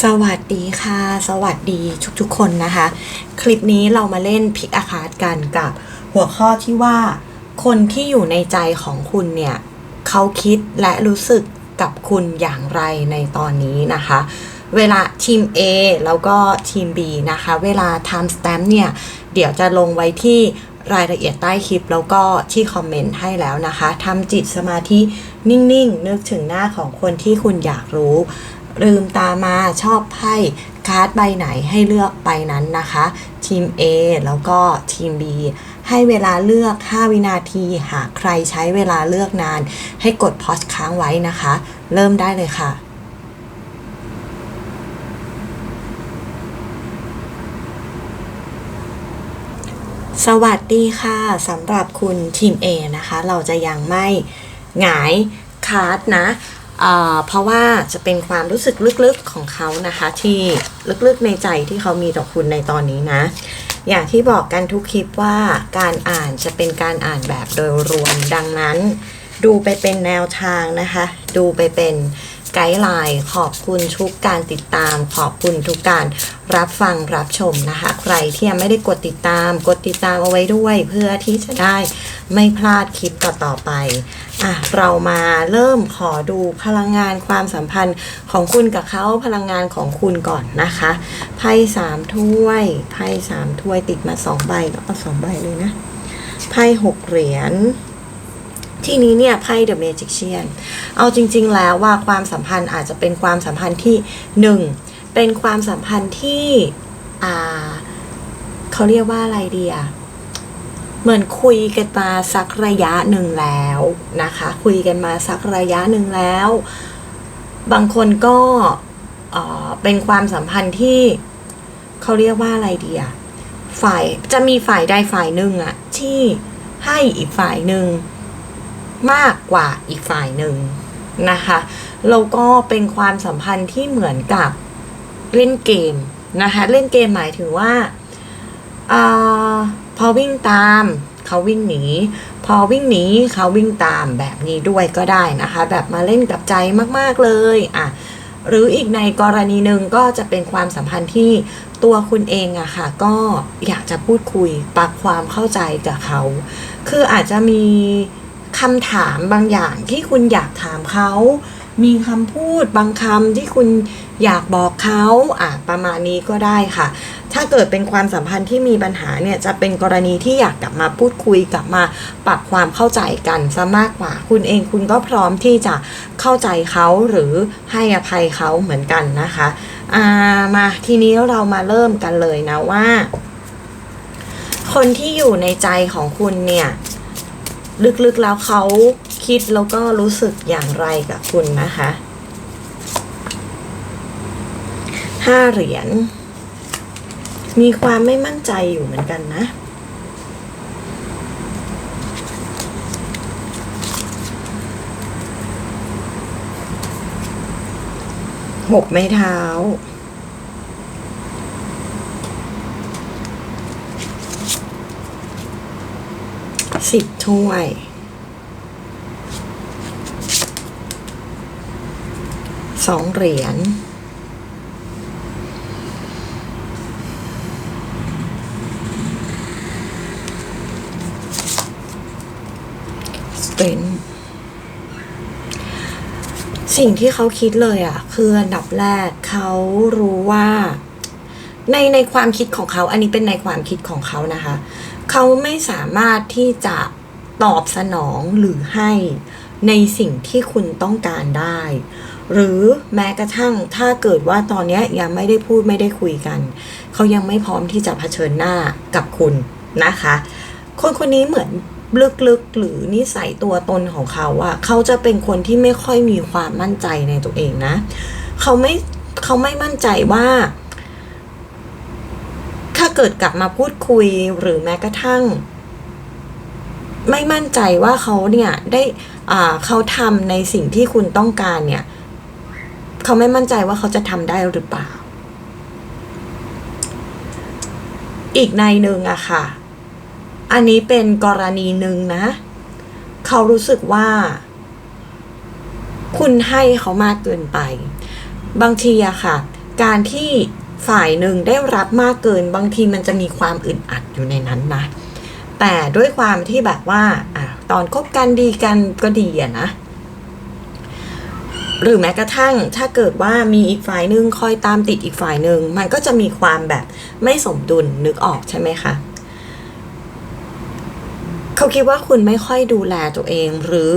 สวัสดีค่ะ สวัสดีทุกๆคนนะคะ คลิปนี้เรามาเล่นพิกอาคาดกันกับ หัวข้อที่ว่า คนที่อยู่ในใจของคุณเนี่ยเขาคิดและรู้สึกกับคุณอย่างไรในตอนนี้นะคะ เวลาทีม A แล้วก็ทีม B นะคะ เวลา time stamp เนี่ย เดี๋ยวจะลงไว้ที่รายละเอียดใต้คลิปแล้วก็ที่คอมเมนต์ให้แล้วนะคะทำจิตสมาธินิ่งๆ นึกถึงหน้าของคนที่คุณอยากรู้ ลืมตามาชอบไพ่การ์ดใบไหนให้เลือกใบนั้นนะคะ ทีม A แล้วก็ทีม B ให้เวลาเลือก 5 วินาที หากใครใช้เวลาเลือกนาน ให้กดพอสค้างไว้นะคะ เริ่มได้เลยค่ะสวัสดีค่ะสำหรับคุณทีม A นะคะ เราจะยังไม่หงายคาร์ดนะ เพราะว่าจะเป็นความรู้สึกลึกๆของเขานะคะ ที่ลึกๆในใจที่เขามีต่อคุณในตอนนี้นะ อย่างที่บอกกันทุกคลิปว่าการอ่านจะเป็นการอ่านแบบโดยรวมดังนั้น ดูไปเป็นแนวทางนะคะ ดูไปเป็นไกด์ไลน์ขอบคุณทุกการติดตาม ขอบคุณทุกการรับฟังรับชมนะคะ ใครที่ยังไม่ได้กดติดตาม กดติดตามเอาไว้ด้วย เพื่อที่จะได้ ไม่พลาดคลิปต่อๆไปอะเรามาเริ่มขอดูพลังงานความสัมพันธ์ของคุณกับเขาพลังงานของคุณก่อนนะคะไพ่สามถ้วยไพ่สามถ้วยติดมาสองใบก็เอาสองใบเลยนะไพ่หกเหรียญที่นี้เนี่ยไพ่ The Magician เอาจริง ๆ แล้วว่าความสัมพันธ์อาจจะเป็นความสัมพันธ์ที่หนึ่งเป็นความสัมพันธ์ที่ อ่า เขาเรียกว่าอะไรดีอะ เหมือนคุยกันมาสักระยะหนึ่งแล้วนะคะ คุยกันมาสักระยะหนึ่งแล้ว บางคนก็เป็นความสัมพันธ์ที่เขาเรียกว่าอะไรดีอะฝ่ายจะมีฝ่ายใดฝ่ายหนึ่งอะที่ให้อีกฝ่ายหนึ่งมากกว่าอีกฝ่ายหนึ่งนะคะแล้วก็เป็นความสัมพันธ์ที่เหมือนกับเล่นเกมนะคะ เล่นเกมหมายถึงว่า อาพอวิ่งตามเขาวิ่งหนี พอวิ่งหนีเขาวิ่งตามแบบนี้ด้วยก็ได้นะคะ แบบมาเล่นกับใจมากๆเลยอะหรืออีกในกรณีหนึ่งก็จะเป็นความสัมพันธ์ที่ตัวคุณเองอะค่ะ ก็อยากจะพูดคุยปรับความเข้าใจกับเขา คืออาจจะมีคำถามบางอย่างที่คุณอยากถามเขา มีคำพูดบางคำที่คุณอยากบอกเขาอะประมาณนี้ก็ได้ค่ะ ถ้าเกิดเป็นความสัมพันธ์ที่มีปัญหาเนี่ยจะเป็นกรณีที่อยากกลับมาพูดคุยกลับมาปรับความเข้าใจกันซะมากกว่า คุณเองคุณก็พร้อมที่จะเข้าใจเขาหรือให้อภัยเขาเหมือนกันนะคะอ่ามาทีนี้เรามาเริ่มกันเลยนะว่า คนที่อยู่ในใจของคุณเนี่ย ลึกๆแล้วเขาคิดแล้วก็รู้สึกอย่างไรกับคุณนะคะห้าเหรียญมีความไม่มั่นใจอยู่เหมือนกันนะ หกไม้เท้า สิบถ้วยสองเหรียญสเตนสิ่งที่เขาคิดเลยอะ่ะ คืออันดับแรกเขารู้ว่า ในในความคิดของเขา อันนี้เป็นในความคิดของเขานะคะ เขาไม่สามารถที่จะตอบสนองหรือให้ในสิ่งที่คุณต้องการได้ หรือแม้กระทั่งถ้าเกิดว่าตอนนี้ยังไม่ได้พูดไม่ได้คุยกัน เขายังไม่พร้อมที่จะเผชิญหน้ากับคุณนะคะ คนคนนี้เหมือนลึกๆหรือนิสัยตัวตนของเขาอะเขาจะเป็นคนที่ไม่ค่อยมีความมั่นใจในตัวเองนะ เขาไม่เขาไม่มั่นใจว่า เกิดกลับมาพูดคุยหรือแม้กระทั่ง ไม่มั่นใจว่าเขาเนี่ยได้อ่าเขาทำในสิ่งที่คุณต้องการเนี่ยเขาไม่มั่นใจว่าเขาจะทำได้หรือเปล่า อีกในหนึ่งอะค่ะ อันนี้เป็นกรณีหนึ่งนะ เขารู้สึกว่า คุณให้เขามากเกินไป บางทีอะค่ะ การที่ ฝ่ายหนึ่งได้รับมากเกินบางทีมันจะมีความอึดอัดอยู่ในนั้นนะแต่ด้วยความที่แบบว่าอะตอนคบกันดีกันก็ดีอะนะหรือแม้กระทั่งถ้าเกิดว่ามีอีกฝ่ายหนึ่งคอยตามติดอีกฝ่ายหนึ่งมันก็จะมีความแบบไม่สมดุลนึกออกใช่ไหมคะเขาคิดว่าคุณไม่ค่อยดูแลตัวเองหรือ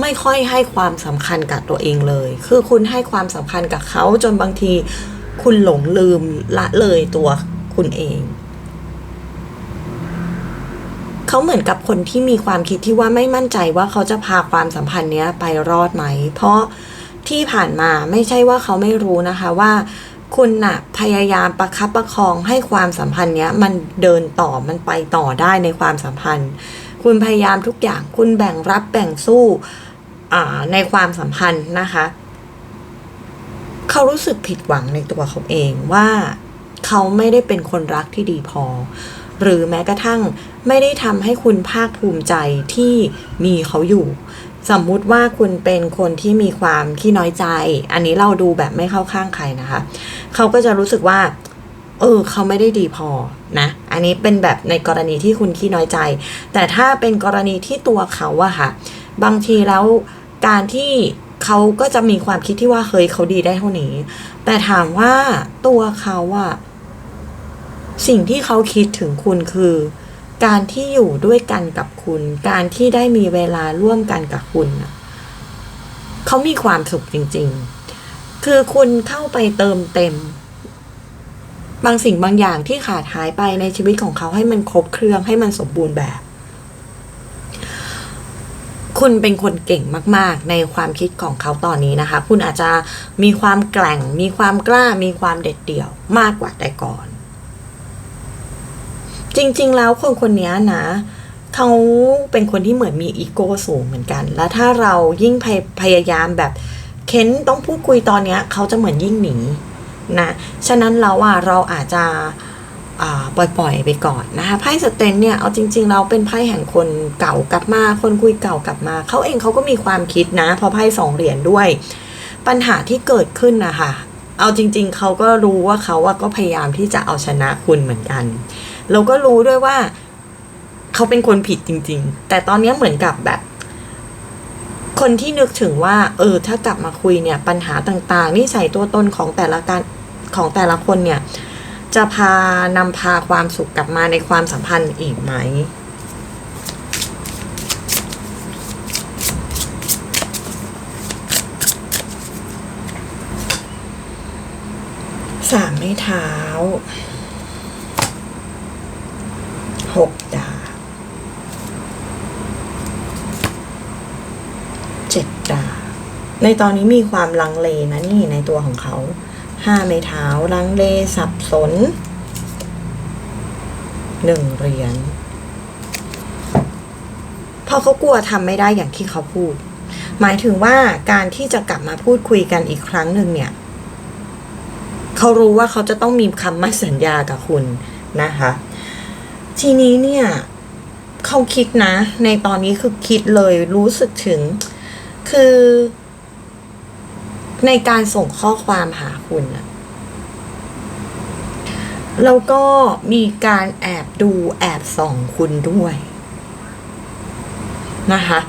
ไม่ค่อยให้ความสำคัญกับตัวเองเลย คือคุณให้ความสำคัญกับเขาจนบางที คุณหลงลืมละเลยตัวคุณเอง เขาเหมือนกับคนที่มีความคิดที่ว่าไม่มั่นใจว่าเขาจะพาความสัมพันธ์เนี้ยไปรอดไหม เพราะที่ผ่านมาไม่ใช่ว่าเขาไม่รู้นะคะว่าคุณน่ะพยายามประคับประคองให้ความสัมพันธ์เนี้ยมันเดินต่อมันไปต่อได้ในความสัมพันธ์ คุณพยายามทุกอย่างคุณแบ่งรับแบ่งสู้ในความสัมพันธ์นะคะ เขารู้สึกผิดหวังในตัวเขาเองว่าเขาไม่ได้เป็นคนรักที่ดีพอ หรือแม้กระทั่งไม่ได้ทำให้คุณภาคภูมิใจที่มีเขาอยู่ สมมุติว่าคุณเป็นคนที่มีความขี้น้อยใจ อันนี้เราดูแบบไม่เข้าข้างใครนะคะ เขาก็จะรู้สึกว่า เออ เขาไม่ได้ดีพอนะ อันนี้เป็นแบบในกรณีที่คุณขี้น้อยใจ แต่ถ้าเป็นกรณีที่ตัวเขาอะค่ะ บางทีแล้วการที่ เขาก็จะมีความคิดที่ว่าเฮ้ยเขาดีได้เท่านี้ แต่ถามว่าตัวเขาอะสิ่งที่เขาคิดถึงคุณคือ การที่อยู่ด้วยกันกับคุณ การที่ได้มีเวลาร่วมกันกับคุณเขามีความสุขจริง ๆ คือคุณเข้าไปเติมเต็ม บางสิ่งบางอย่างที่ขาดหายไปในชีวิตของเขาให้มันครบเครื่องให้มันสมบูรณ์แบบ คุณเป็นคนเก่งมาก ๆ ในความคิดของเขาตอนนี้นะคะ คุณอาจจะมีความแกร่ง มีความกล้า มีความเด็ดเดี่ยวมากกว่าแต่ก่อน จริง ๆ แล้วคนคนนี้นะเขาเป็นคนที่เหมือนมีอีโก้สูงเหมือนกัน แล้วถ้าเรายิ่งพยพยายามแบบเค้นต้องพูดคุยตอนเนี้ยเขาจะเหมือนยิ่งหนีนะ ฉะนั้นเราอะเราอาจจะ ปล่อยๆไปก่อนนะคะไพ่สเตนเนี่ยเอาจริง ๆ เราเป็นไพ่แห่งคนเก่ากลับมา คนคุยเก่ากลับมา เขาเองเขาก็มีความคิดนะพราะไพ่สองเหรียญด้วย ปัญหาที่เกิดขึ้นนะคะเอาจริง ๆ เขาก็รู้ว่าเขาอะก็พยายามที่จะเอาชนะคุณเหมือนกัน เราก็รู้ด้วยว่าเขาเป็นคนผิดจริง ๆ แต่ตอนนี้เหมือนกับแบบ คนที่นึกถึงว่า เออ ถ้ากลับมาคุยเนี่ย ปัญหาต่างๆนิสัยตัวตนของแต่ละการของแต่ละคนเนี่ย จะพานำพาความสุขกลับมาในความสัมพันธ์อีกไหม สามไม้เท้าหกดาบเจ็ดดาบในตอนนี้มีความลังเลนะนี่ในตัวของเขา ห้าไม้เท้าลังเลสับสนหนึ่งเหรียญเพราะเขากลัวทำไม่ได้อย่างที่เขาพูด หมายถึงว่าการที่จะกลับมาพูดคุยกันอีกครั้งหนึ่งเนี่ย เขารู้ว่าเขาจะต้องมีคำมั่นสัญญากับคุณนะคะ ทีนี้เนี่ยเขาคิดนะ ในตอนนี้คือคิดเลยรู้สึกถึง คือ ในการส่งข้อความหาคุณอะแล้วก็มีการแอบดูแอบส่องคุณด้วยนะคะ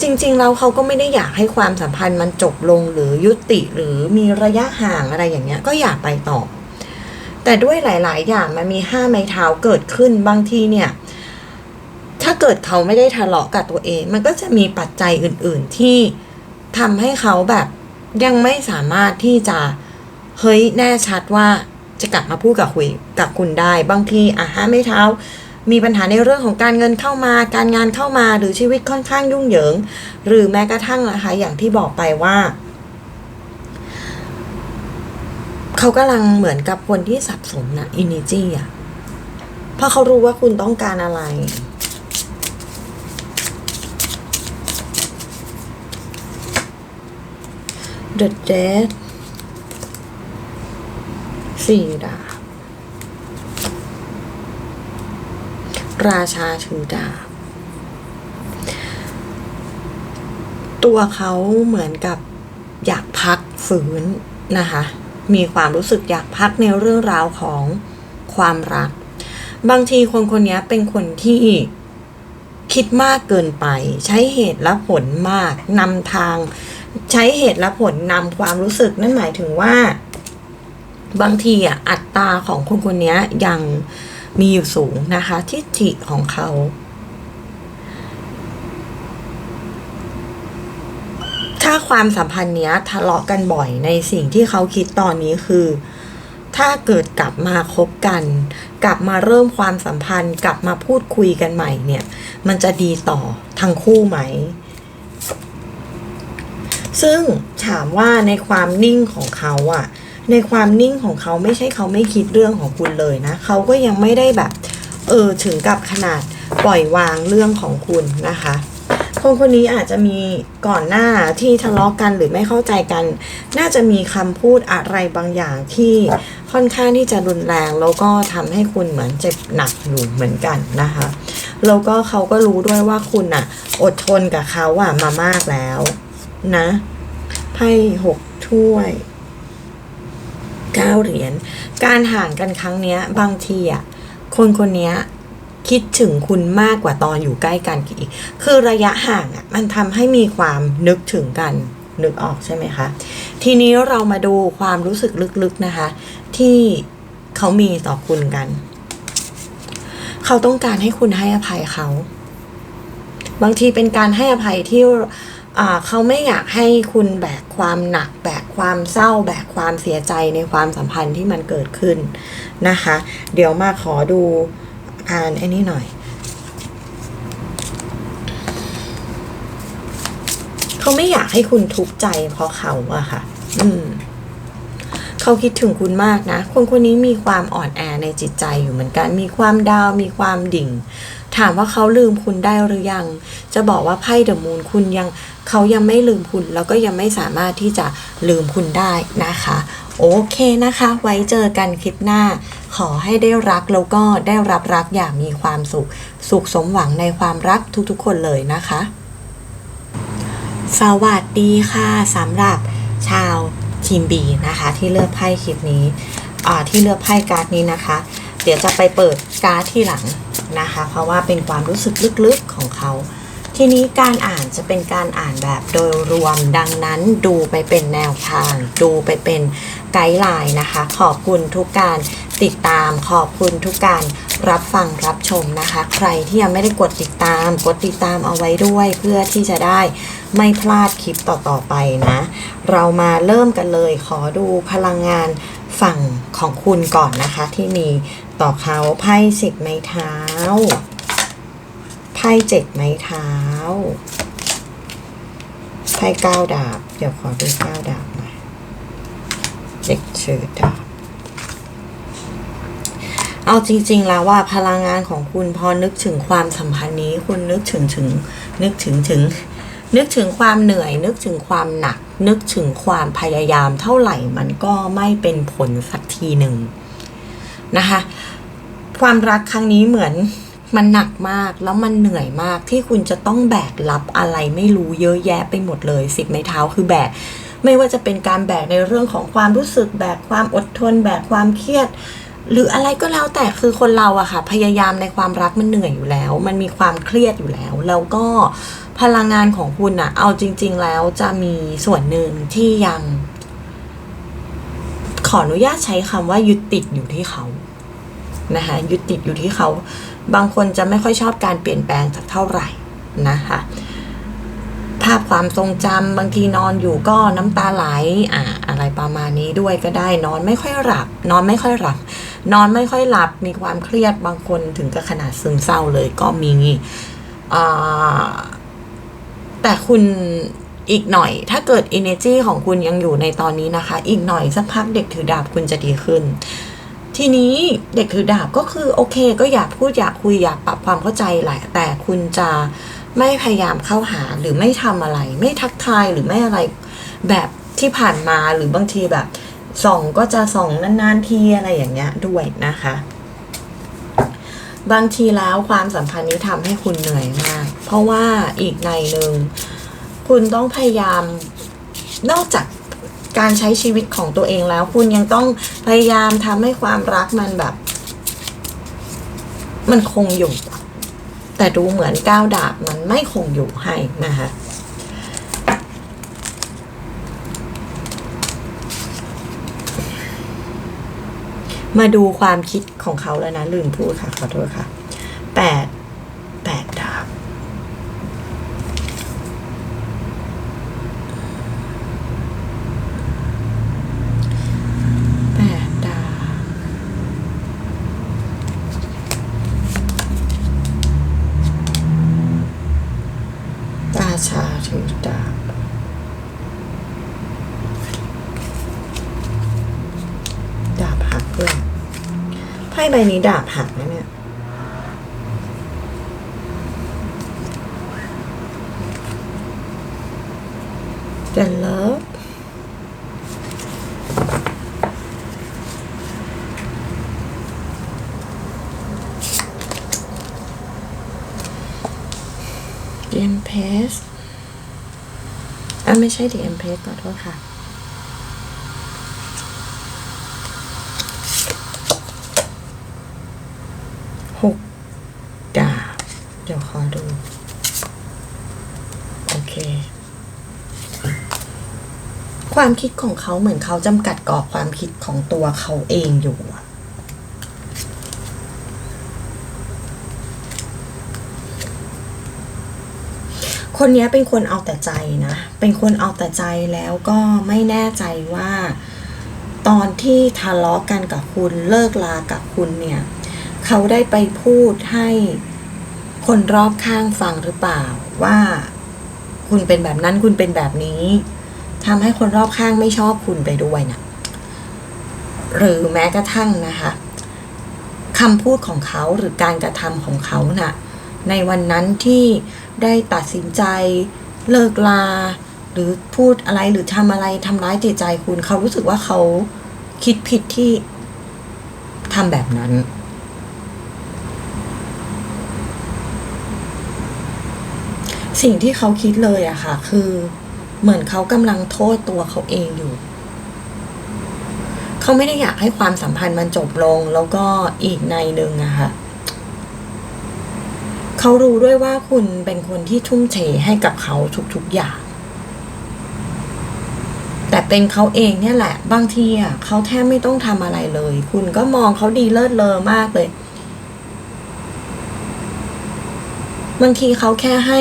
จริงๆแล้วเขาก็ไม่ได้อยากให้ความสัมพันธ์มันจบลงหรือยุติหรือมีระยะห่างอะไรอย่างเงี้ย ก็อยากไปต่อ แต่ด้วยหลาย ๆ อย่างมันมีห้าไม้เท้าเกิดขึ้นบางทีเนี่ย ถ้าเกิดเขาไม่ได้ทะเลาะกับตัวเอง มันก็จะมีปัจจัยอื่น ๆ ที่ทำให้เขาแบบ ยังไม่สามารถที่จะเฮ้ยแน่ชัดว่าจะกลับมาพูดกับคุยกับคุณได้ บางทีอะห้าไม้เท้า มีปัญหาในเรื่องของการเงินเข้ามา การงานเข้ามาหรือชีวิตค่อนข้างยุ่งเหยิง หรือแม้กระทั่งนะคะอย่างที่บอกไปว่าเขากำลังเหมือนกับคนที่สับสนนะอินิจี้อะเพราะเขารู้ว่าคุณต้องการอะไร The Dead สี่ดาบ ราชาถือดาบ ตัวเขาเหมือนกับอยากพักฝืนนะคะ มีความรู้สึกอยากพักในเรื่องราวของความรัก บางทีคนคนนี้เป็นคนที่คิดมากเกินไป ใช้เหตุและผลมากนำทาง ใช้เหตุและผลนำความรู้สึกนั่นหมายถึงว่า บางทีอะอัตราของคนคนนี้ยังมีอยู่สูงนะคะ ทิฏฐิของเขาถ้าความสัมพันธ์เนี้ยทะเลาะกันบ่อยในสิ่งที่เขาคิดตอนนี้คือ ถ้าเกิดกลับมาคบกัน กลับมาเริ่มความสัมพันธ์ กลับมาพูดคุยกันใหม่เนี่ย มันจะดีต่อทั้งคู่ไหม ซึ่งถามว่าในความนิ่งของเขาอะในความนิ่งของเขาไม่ใช่เขาไม่คิดเรื่องของคุณเลยนะ เขาก็ยังไม่ได้แบบ เออถึงกับขนาดปล่อยวางเรื่องของคุณนะคะคนคนนี้อาจจะมีก่อนหน้าที่ทะเลาะกันหรือไม่เข้าใจกัน น่าจะมีคำพูดอะไรบางอย่างที่ค่อนข้างที่จะรุนแรง แล้วก็ทำให้คุณเหมือนเจ็บหนักอยู่เหมือนกันนะคะแล้วก็เขาก็รู้ด้วยว่าคุณอะอดทนกับเขาอะมามากแล้ว นะไพ่หกถ้วยเก้าเหรียญการห่างกันครั้งเนี้ย บางทีอะคนคนเนี้ยคิดถึงคุณมากกว่าตอนอยู่ใกล้กันอีก คือระยะห่างอะมันทำให้มีความนึกถึงกันนึกออกใช่ไหมคะ ทีนี้เรามาดูความรู้สึกลึกๆนะคะ ที่เขามีต่อคุณกัน เขาต้องการให้คุณให้อภัยเขา บางทีเป็นการให้อภัยที่ เขาไม่อยากให้คุณแบกความหนัก แบกความเศร้า แบกความเสียใจในความสัมพันธ์ที่มันเกิดขึ้นนะคะ เดี๋ยวมาขอดูอ่านไอ้นี่หน่อย เขาไม่อยากให้คุณทุกข์ใจเพราะเขาอะค่ะ อืมเขาคิดถึงคุณมากนะ คนคนนี้มีความอ่อนแอในจิตใจอยู่เหมือนกัน มีความดาว มีความดิ่ง ถามว่าเขาลืมคุณได้หรือยัง จะบอกว่าไพ่เดอะมูนคุณยังเขายังไม่ลืมคุณ แล้วก็ยังไม่สามารถที่จะลืมคุณได้นะคะ โอเคนะคะ ไว้เจอกันคลิปหน้า ขอให้ได้รักแล้วก็ได้รับรักอย่างมีความสุข สุขสมหวังในความรักทุกๆ คนเลยนะคะ สวัสดีค่ะสำหรับชาวทีมบีนะคะ ที่เลือกไพ่คลิปนี้ที่เลือกไพ่การ์ดนี้นะคะ เดี๋ยวจะไปเปิดการ์ดที่หลัง นะคะ เพราะว่าเป็นความรู้สึกลึกๆของเขา ทีนี้การอ่านจะเป็นการอ่านแบบโดยรวมดังนั้นดูไปเป็นแนวทาง ดูไปเป็นไกด์ไลน์นะคะ ขอบคุณทุกการติดตาม ขอบคุณทุกการรับฟังรับชมนะคะ ใครที่ยังไม่ได้กดติดตาม กดติดตามเอาไว้ด้วย เพื่อที่จะได้ไม่พลาดคลิปต่อๆไปนะ เรามาเริ่มกันเลยขอดูพลังงานฝั่งของคุณก่อนนะคะที่มี ต่อเขาไพ่สิบไม้เท้า ไพ่เจ็ดไม้เท้า ไพ่เก้าดาบ เดี๋ยวขอดูเก้าดาบหน่อยเจ็ดเชิดดาบ เอาจริง ๆ แล้วว่าพลังงานของคุณพอนึกถึงความสัมพันธ์นี้ คุณนึกถึงถึง นึกถึงถึง นึกถึงความเหนื่อย นึกถึงความหนัก นึกถึงความพยายามเท่าไหร่มันก็ไม่เป็นผลสักทีหนึ่ง นะคะ ความรักครั้งนี้เหมือนมันหนักมากแล้วมันเหนื่อยมากที่คุณจะต้องแบกรับอะไรไม่รู้เยอะแยะไปหมดเลยสิบไม้เท้าคือแบกไม่ว่าจะเป็นการแบกในเรื่องของความรู้สึกแบกความอดทน แบกความเครียด หรืออะไรก็แล้วแต่คือคนเราอะค่ะ พยายามในความรักมันเหนื่อยอยู่แล้ว มันมีความเครียดอยู่แล้ว แล้วก็พลังงานของคุณอะเอาจริง ๆ แล้วจะมีส่วนหนึ่งที่ยัง ออนุญาตใช้คำว่ายึดติดอยู่ที่เขานะคะยึดติดอยู่ที่เขา บางคนจะไม่ค่อยชอบการเปลี่ยนแปลงสักเท่าไหร่นะคะภาพความทรงจำบางทีนอนอยู่ก็น้ำตาไหลอ่าอะไรประมาณนี้ด้วยก็ได้นอนไม่ค่อยหลับ นอนไม่ค่อยหลับ นอนไม่ค่อยหลับมีความเครียดบางคนถึงกับขนาดซึมเศร้าเลยก็มีอ่าแต่คุณ อีกหน่อย ถ้าเกิด energy ของคุณยังอยู่ในตอนนี้นะคะ อีกหน่อยสักพักเด็กถือดาบคุณจะดีขึ้น ทีนี้เด็กถือดาบก็คือโอเค ก็อยากพูดอยากคุยอยากปรับความเข้าใจแหละแต่คุณจะไม่พยายามเข้าหาหรือไม่ทำอะไร ไม่ทักทายหรือไม่อะไรแบบที่ผ่านมาหรือบางทีแบบส่องก็จะส่องนานๆทีอะไรอย่างเงี้ยด้วยนะคะ บางทีแล้วความสัมพันธ์นี้ทำให้คุณเหนื่อยมาก เพราะว่าอีกในหนึ่ง คุณต้องพยายามนอกจากการใช้ชีวิตของตัวเองแล้ว คุณยังต้องพยายามทำให้ความรักมันแบบ มันคงอยู่ แต่ดูเหมือนก้าวดาบมันไม่คงอยู่ให้นะคะมาดูความคิดของเขาแล้วนะ ลืมพูดค่ะ ขอโทษค่ะแปดแปดดาบ แปดดาบ รา ชาถือดาบดาบหักด้วยไพ่ใบนี้ดาบหักนะเนี่ย The love ดีเอ็มเพสอะ ไม่ใช่ดีเอ็มเพสขอโทษค่ะ หกดาบ เดี๋ยวขอดู โอเค ความคิดของเขาเหมือนเขาจำกัดกรอบความคิดของตัวเขาเองอยู่อะ คนนี้เป็นคนเอาแต่ใจนะ เป็นคนเอาแต่ใจแล้วก็ไม่แน่ใจว่า ตอนที่ทะเลาะกันกับคุณเลิกลากับคุณเนี่ย เขาได้ไปพูดให้คนรอบข้างฟังหรือเปล่าว่าคุณเป็นแบบนั้นคุณเป็นแบบนี้ทำให้คนรอบข้างไม่ชอบคุณไปด้วยนะหรือแม้กระทั่งนะคะคำพูดของเขาหรือการกระทำของเขาน่ะ ในวันนั้นที่ได้ตัดสินใจเลิกลา หรือพูดอะไรหรือทำอะไรทำร้ายจิตใจคุณเขารู้สึกว่าเขาคิดผิดที่ทำแบบนั้น สิ่งที่เขาคิดเลยอะค่ะ คือเหมือนเขากำลังโทษตัวเขาเองอยู่ เขาไม่ได้อยากให้ความสัมพันธ์มันจบลงแล้วก็อีกในหนึ่งอะค่ะ เขารู้ด้วยว่าคุณเป็นคนที่ทุ่มเทให้กับเขาทุกๆอย่าง แต่เป็นเขาเองเนี่ยแหละ บางทีอะเขาแทบไม่ต้องทำอะไรเลย คุณก็มองเขาดีเลิศเลอมากเลย บางทีเขาแค่ให้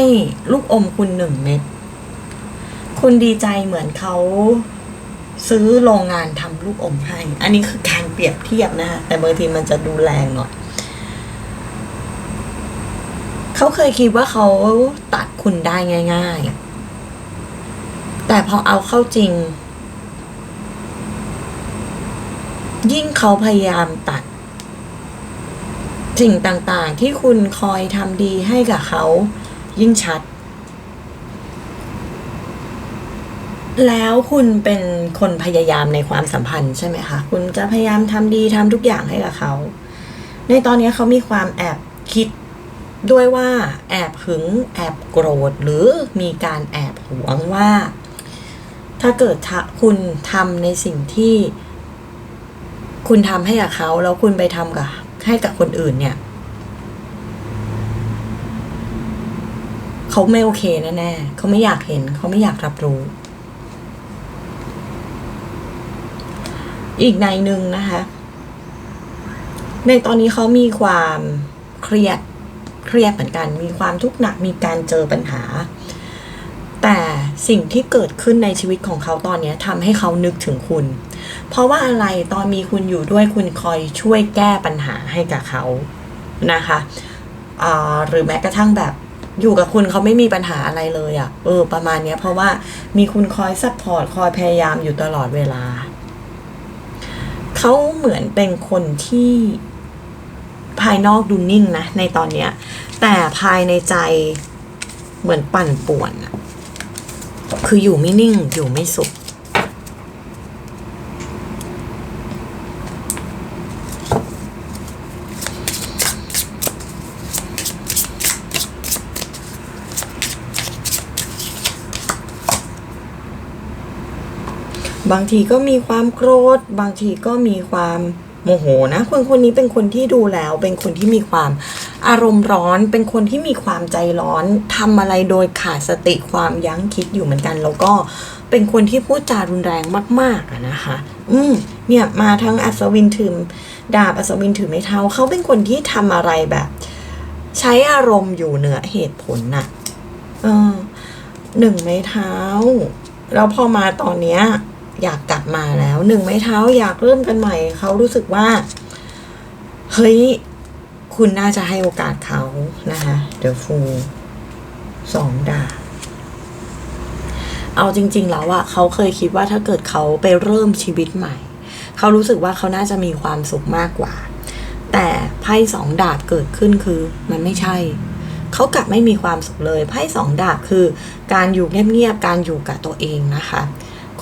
ลูกอมคุณหนึ่งเม็ด คุณดีใจเหมือนเขาซื้อโรงงานทำลูกอมให้ อันนี้คือการเปรียบเทียบนะคะแต่บางทีมันจะดูแรงหน่อย เขาเคยคิดว่าเขาตัดคุณได้ง่าย ๆ แต่พอเอาเข้าจริง ยิ่งเขาพยายามตัดสิ่งต่างๆ ที่คุณคอยทำดีให้กับเขา ยิ่งชัด แล้วคุณเป็นคนพยายามในความสัมพันธ์ใช่ไหมคะ คุณจะพยายามทำดีทำทุกอย่างให้กับเขา ในตอนนี้เขามีความแอบคิด ด้วยว่าแอบหึงแอบโกรธหรือมีการแอบหวงว่า ถ้าเกิดคุณทำในสิ่งที่ คุณทำให้กับเขาแล้วคุณไปทำกับให้กับคนอื่นเนี่ยเขาไม่โอเคแน่ๆเขาไม่อยากเห็นเขาไม่อยากรับรู้ อีกในหนึ่งนะคะ ในตอนนี้เขามีความเครียด เครียดเหมือนกัน มีความทุกข์หนักมีการเจอปัญหา แต่สิ่งที่เกิดขึ้นในชีวิตของเขาตอนนี้ทำให้เขานึกถึงคุณ เพราะว่าอะไรตอนมีคุณอยู่ด้วยคุณคอยช่วยแก้ปัญหาให้กับเขานะคะหรือแม้กระทั่งแบบอยู่กับคุณเขาไม่มีปัญหาอะไรเลยอะ่ะ เออ ประมาณเนี้ยเพราะว่ามีคุณคอยซัพพอร์ตคอยพยายามอยู่ตลอดเวลา เขาเหมือนเป็นคนที่ ภายนอกดูนิ่งนะในตอนเนี้ย แต่ภายในใจเหมือนปั่นป่วนอะคืออยู่ไม่นิ่งอยู่ไม่สุขบางทีก็มีความโกรธ บางทีก็มีความ โมโหนะคนคนนี้เป็นคนที่ดูแล้ว เป็นคนที่มีความอารมณ์ร้อน เป็นคนที่มีความใจร้อนทำอะไรโดยขาดสติความยั้งคิดอยู่เหมือนกัน แล้วก็เป็นคนที่พูดจารุนแรงมากๆนะคะ อืมเนี่ยมาทั้งอัศวินถือดาบอัศวินถือไม้เท้าเขาเป็นคนที่ทำอะไรแบบ ใช้อารมณ์อยู่เหนือเหตุผลน่ะ เออหนึ่งไม้เท้า แล้วพอมาตอนเนี้ย อยากกลับมาแล้วหนึ่งไม้เท้าอยากเริ่มกันใหม่ เขารู้สึกว่า เฮ้ย คุณน่าจะให้โอกาสเขานะคะเดอะฟูสองดาบเอาจริง ๆ แล้วอะเขาเคยคิดว่าถ้าเกิดเขาไปเริ่มชีวิตใหม่ เขารู้สึกว่าเขาน่าจะมีความสุขมากกว่า แต่ไพ่สองดาบเกิดขึ้นคือ มันไม่ใช่ เขากลับไม่มีความสุขเลยไพ่สองดาบคือ การอยู่เงียบๆการอยู่กับตัวเองนะคะ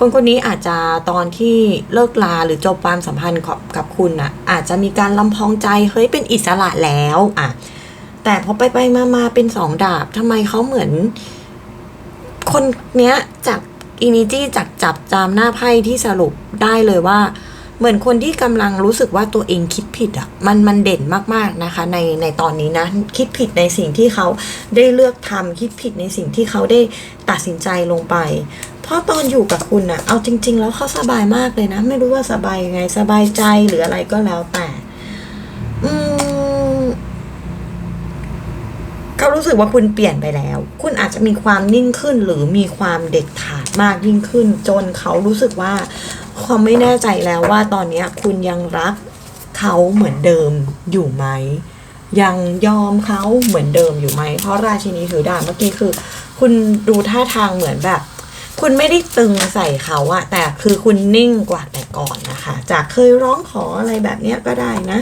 คนคนนี้อาจจะตอนที่เลิกลาหรือจบความสัมพันธ์กับคุณน่ะอาจจะมีการลำพองใจเฮ้ยเป็นอิสระแล้วอะแต่พอไปไปมามาเป็นสองดาบทำไมเขาเหมือน คนเนี้ยจากอินิจี้จากจับจามหน้าไพ่ที่สรุปได้เลยว่า เหมือนคนที่กำลังรู้สึกว่าตัวเองคิดผิดอะ มันมันเด่นมากๆนะคะ ในในตอนนี้นะ คิดผิดในสิ่งที่เขาได้เลือกทำคิดผิดในสิ่งที่เขาได้ตัดสินใจลงไป ราะตอนอยู่กับคุณอะเอาจริง ๆ แล้วเขาสบายมากเลยนะ ไม่รู้ว่าสบายยังไง สบายใจหรืออะไรก็แล้วแต่ อืมเขารู้สึกว่าคุณเปลี่ยนไปแล้ว คุณอาจจะมีความนิ่งขึ้น หรือมีความเด็ดขาดมากยิ่งขึ้น จนเขารู้สึกว่าความไม่แน่ใจแล้วว่าตอนนี้คุณยังรักเขาเหมือนเดิมอยู่ไหมยังยอมเขาเหมือนเดิมอยู่ไหม เพราะราชินีถือดาบเมื่อกี้คือ คุณดูท่าทางเหมือนแบบ คุณไม่ได้ตึงใส่เขาอะแต่คือคุณนิ่งกว่าแต่ก่อนนะคะ จากเคยร้องขออะไรแบบเนี้ยก็ได้นะ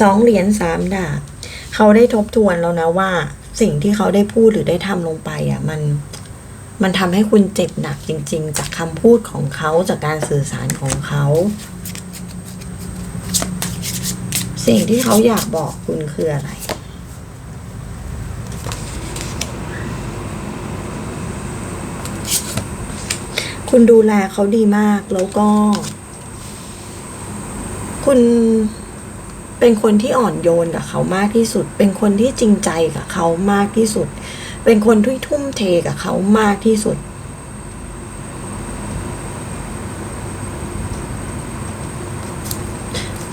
สองเหรียญสามดาบเขาได้ทบทวนแล้วนะว่า สิ่งที่เขาได้พูดหรือได้ทำลงไปอะมันมันทำให้คุณเจ็บหนักจริง ๆ จากคำพูดของเขาจากการสื่อสารของเขา สิ่งที่เขาอยากบอกคุณคืออะไร คุณดูแลเขาดีมากแล้วก็ คุณเป็นคนที่อ่อนโยนกับเขามากที่สุด เป็นคนที่จริงใจกับเขามากที่สุด เป็นคนที่ทุ่มเทกับเขามากที่สุด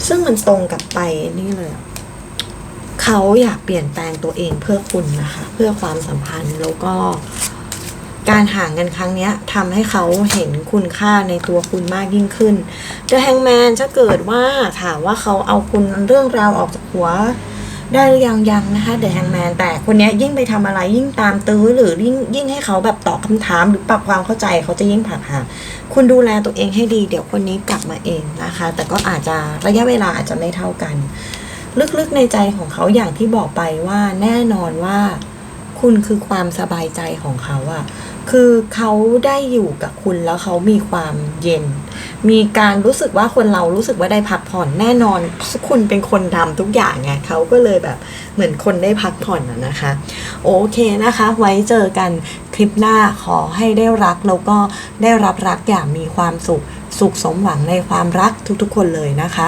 ซึ่งมันตรงกับไปนี่เลย เขาอยากเปลี่ยนแปลงตัวเองเพื่อคุณนะคะ เพื่อความสัมพันธ์แล้วก็ การห่างกันครั้งนี้ทำให้เขาเห็นคุณค่าในตัวคุณมากยิ่งขึ้น The Hangman ถ้าเกิดว่าถามว่าเขาเอาคุณเรื่องราวออกจากหัวได้หรือยังยังนะคะ The Hangman แต่คนนี้ยิ่งไปทำอะไรยิ่งตามตื้อหรือยิ่งยิ่งให้เขาแบบตอบคำถาม หรือปรับความเข้าใจเขาจะยิ่งผักหาคุณดูแลตัวเองให้ดี เดี๋ยวคนนี้กลับมาเองนะคะ แต่ก็อาจจะระยะเวลาอาจจะไม่เท่ากัน ลึกๆในใจของเขาอย่างที่บอกไปว่าแน่นอนว่า คุณคือความสบายใจของเขาอะ คือเขาได้อยู่กับคุณแล้วเขามีความเย็น มีการรู้สึกว่าคนเรารู้สึกว่าได้พักผ่อนแน่นอนคุณเป็นคนทำทุกอย่างไงเขาก็เลยแบบเหมือนคนได้พักผ่อนนะคะ โอเคนะคะ ไว้เจอกันคลิปหน้าขอให้ได้รักแล้วก็ได้รับรักอย่างมีความสุข สุขสมหวังในความรักทุกๆ คนเลยนะคะ